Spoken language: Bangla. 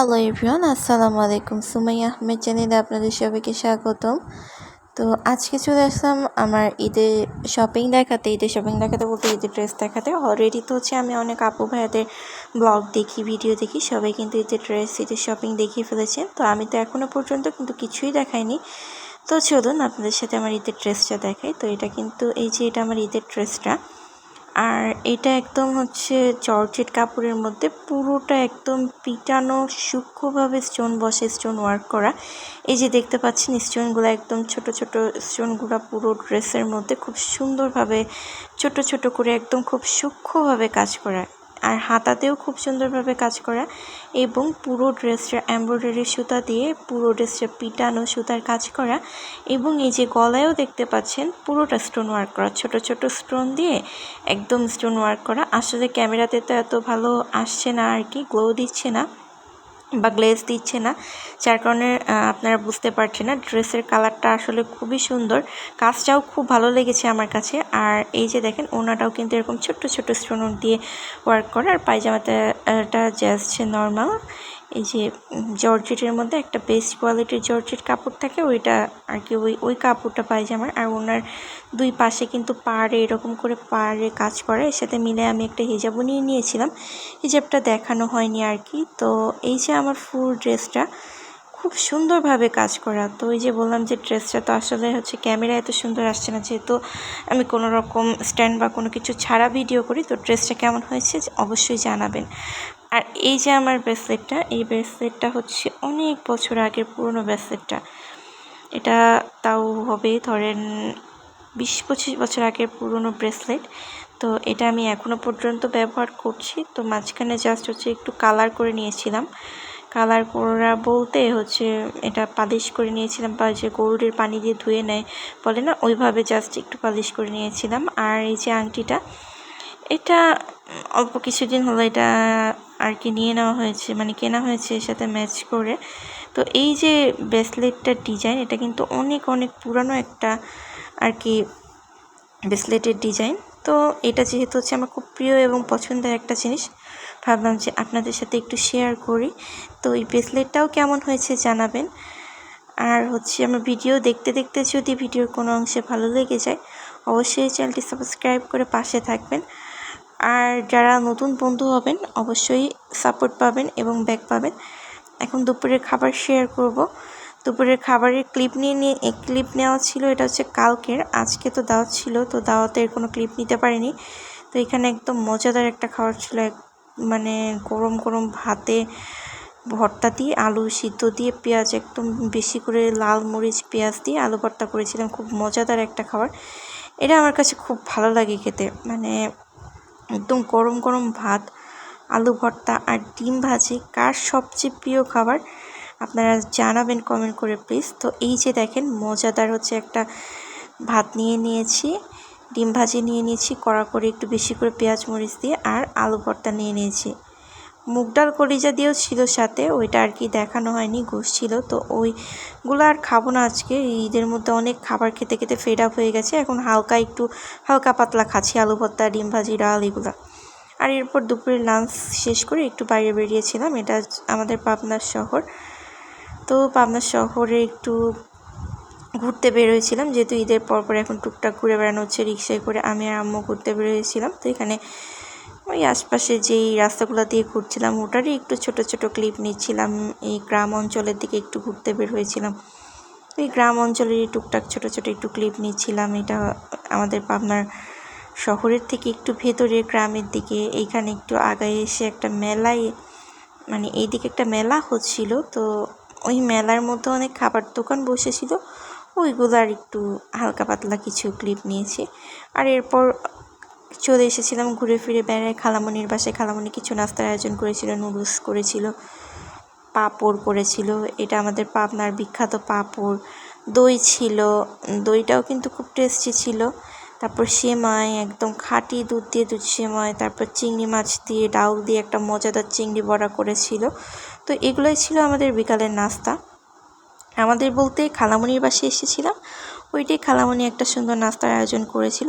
হ্যালো এভরিওয়ান আসসালামু আলাইকুম সুমাইয়া আহমেদ চ্যানেলে আপনাদের সবাইকে স্বাগতম। তো আজকে চলে আসলাম আমার ঈদের শপিং দেখাতে। ঈদের শপিং দেখাতে বলতে ঈদের ড্রেস দেখাতে। অলরেডি তো হচ্ছে আমি অনেক আপু ভাইয়াদের ব্লগ দেখি ভিডিও দেখি। সবাই কিন্তু ঈদের ড্রেস ঈদের শপিং দেখিয়ে ফেলেছেন তো আমি তো এখনও পর্যন্ত কিন্তু কিছুই দেখাইনি। তো চলুন আপনাদের সাথে আমার ঈদের ড্রেসটা দেখাই। তো এটা কিন্তু এই যে এটা আমার ঈদের ড্রেসটা আর এটা একদম হচ্ছে জর্জেট কাপড়ের মধ্যে পুরোটা একদম পিটানো, সূক্ষ্মভাবে স্টোন বসে স্টোন ওয়ার্ক করা। এই যে দেখতে পাচ্ছেন স্টোনগুলো একদম ছোট ছোট স্টোনগুলো পুরো ড্রেসের মধ্যে খুব সুন্দরভাবে ছোট ছোট করে একদম খুব সূক্ষ্মভাবে কাজ করা। আর হাতাতেও খুব সুন্দরভাবে কাজ করা এবং পুরো ড্রেসটা এমব্রয়ডারি সুতা দিয়ে পুরো ড্রেসটা পিটানো সুতার কাজ করা এবং এই যে গলায়ও দেখতে পাচ্ছেন পুরোটা স্টোন ওয়ার্ক করা, ছোট ছোট স্টোন দিয়ে একদম স্টোন ওয়ার্ক করা। আসলে ক্যামেরাতে তো এত ভালো আসছে না আর কি গ্লো দিচ্ছে না। বা গ্লেজ দিচ্ছে না, যার কারণে আপনারা বুঝতে পারছেন না। ড্রেসের কালারটা আসলে খুবই সুন্দর। কাজটাও খুব ভালো লেগেছে আমার কাছে। আর এই যে দেখেন, ওনাটাও কিন্তু এরকম ছোট্ট ছোট্ট স্টোন দিয়ে ওয়ার্ক করে। আর পায়জামাটা জাস্ট নর্মাল এই যে জর্জেটের মধ্যে একটা বেস্ট কোয়ালিটির জর্জেট কাপড় থাকে, ওইটা আর কি ওই ওই কাপড়টা পায়জামার আর ওনার দুই পাশে কিন্তু পাড়ে এরকম করে পাড়ে কাজ করে, এর সাথে মিলে আমি একটা হিজাবও নিয়ে নিয়েছিলাম। হিজাবটা দেখানো হয়নি আর কি। তো এই যে আমার ফুল ড্রেসটা খুব সুন্দরভাবে কাজ করা। তো ওই যে বললাম যে ড্রেসটা তো আসলে হচ্ছে ক্যামেরা এত সুন্দর আসছে না, যেহেতু আমি কোনো রকম স্ট্যান্ড বা কোনো কিছু ছাড়া ভিডিও করি, তো ড্রেসটা কেমন হয়েছে অবশ্যই জানাবেন। আর এই যে আমার ব্রেসলেটটা এই ব্রেসলেটটা হচ্ছে অনেক বছর আগের পুরনো ব্রেসলেটটা এটা তাও হবে ধরেন বিশ পঁচিশ বছর আগের পুরনো ব্রেসলেট তো এটা আমি এখনও পর্যন্ত ব্যবহার করছি। তো মাঝখানে জাস্ট হচ্ছে একটু কালার করে নিয়েছিলাম। কালার করা বলতে হচ্ছে এটা পালিশ করে নিয়েছিলাম বা যে গোল্ডের পানি দিয়ে ধুয়ে নেয় বলে না, ওইভাবে জাস্ট একটু পালিশ করে নিয়েছিলাম। আর এই যে আংটিটা, এটা অল্প কিছুদিন হলো এটা আর কি নিয়ে নেওয়া হয়েছে মানে কেনা হয়েছে এর সাথে ম্যাচ করে। তো এই যে ব্রেসলেটটার ডিজাইন এটা কিন্তু অনেক অনেক পুরানো একটা আর কি ব্রেসলেটের ডিজাইন তো এটা যেহেতু হচ্ছে আমার খুব প্রিয় এবং পছন্দের একটা জিনিস, ভাবলাম যে আপনাদের সাথে একটু শেয়ার করি। তো এই ব্রেসলেটটাও কেমন হয়েছে জানাবেন। আর হচ্ছে আমার ভিডিও দেখতে দেখতে যদি ভিডিওর কোনো অংশে ভালো লেগে যায়, অবশ্যই চ্যানেলটি সাবস্ক্রাইব করে পাশে থাকবেন। আর যারা নতুন বন্ধু হবেন, অবশ্যই সাপোর্ট পাবেন এবং ব্যাক পাবেন। এখন দুপুরের খাবার শেয়ার করব। দুপুরের খাবারের ক্লিপ নিয়ে নিয়ে এক ক্লিপ নেওয়া ছিল, এটা হচ্ছে কালকের। আজকে তো দাওয়াত ছিল, তো দাওয়াতের কোনো ক্লিপ নিতে পারিনি। তো এখানে একদম মজাদার একটা খাবার ছিল মানে গরম গরম ভাতে ভর্তা দিয়ে আলু সিদ্ধ দিয়ে পেঁয়াজ একদম বেশি করে লাল মরিচ, পেঁয়াজ দিয়ে আলু ভর্তা করেছিলাম। খুব মজাদার একটা খাবার। এটা আমার কাছে খুব ভালো লাগে খেতে। মানে একদম গরম গরম ভাত, আলু ভর্তা আর ডিম ভাজি কার সবচেয়ে প্রিয় খাবার? আপনারা জানাবেন কমেন্ট করে প্লিজ তো এই যে দেখেন, মজাদার হচ্ছে একটা ভাত নিয়ে নিয়েছি, ডিম ভাজি নিয়ে নিয়েছি কড়া করে একটু বেশি করে পেঁয়াজ মরিচ দিয়ে আর আলু ভর্তা নিয়ে নিয়েছি। মুগ ডাল কলিজা দিয়েও ছিল সাথে, ওইটা আর কি দেখানো হয়নি ঘুষ ছিল। তো ওইগুলো আর খাব না আজকে, ঈদের মধ্যে অনেক খাবার খেতে খেতে ফেড আপ হয়ে গেছে। এখন হালকা একটু, হালকা পাতলা খাচ্ছি, আলু ভর্তা, ডিম ভাজি, ডাল এগুলো। আর এরপর দুপুরের লাঞ্চ শেষ করে একটু বাইরে বেরিয়েছিলাম, এটা আমাদের পাবনার শহর। তো পাবনার শহরে একটু ঘুরতে বেরোয়েছিলাম, যেহেতু ঈদের পর পর এখন টুকটাক ঘুরে বেড়ানো হচ্ছে, রিক্সায় করে আমি আর আম্মু ঘুরতে বেরোয়েছিলাম। তো এখানে ওই আশপাশে যেই রাস্তাগুলো দিয়ে ঘুরছিলাম, ওটারই একটু ছোট ছোট ক্লিপ নিচ্ছিলাম। এই গ্রাম অঞ্চলের দিকে একটু ঘুরতে বের হয়েছিলাম। এই গ্রাম অঞ্চলেরই টুকটাক ছোট ছোট একটু ক্লিপ নিচ্ছিলাম। এটা আমাদের পাবনার শহরের থেকে একটু ভেতরে গ্রামের দিকে। এইখানে একটু আগায় এসে একটা মেলায় মানে এইদিকে একটা মেলা হচ্ছিল। তো ওই মেলার মধ্যে অনেক খাবার দোকান বসেছিল। ওইগুলো আর একটু হালকা পাতলা কিছু ক্লিপ নিয়েছি। আর এরপর চলে এসেছিলাম ঘুরে ফিরে বেড়ায়। খালামণির বাসায় খালামণি কিছু নাস্তার আয়োজন করেছিল, নুডলস করেছিল, পাঁপড় করেছিল। এটা আমাদের পাবনার বিখ্যাত পাঁপড়। দই ছিল, দইটাও কিন্তু খুব টেস্টি ছিল। তারপর সেমাই, একদম খাঁটি দুধ দিয়ে দুধ সেমাই, তারপর চিংড়ি মাছ দিয়ে, ডাউল দিয়ে একটা মজাদার চিংড়ি বড়া করেছিল। তো এগুলোই ছিল আমাদের বিকালের নাস্তা। আমাদের বলতে খালামণির বাসায় এসেছিলাম। ওইটাই খালামণি একটা সুন্দর নাস্তার আয়োজন করেছিল।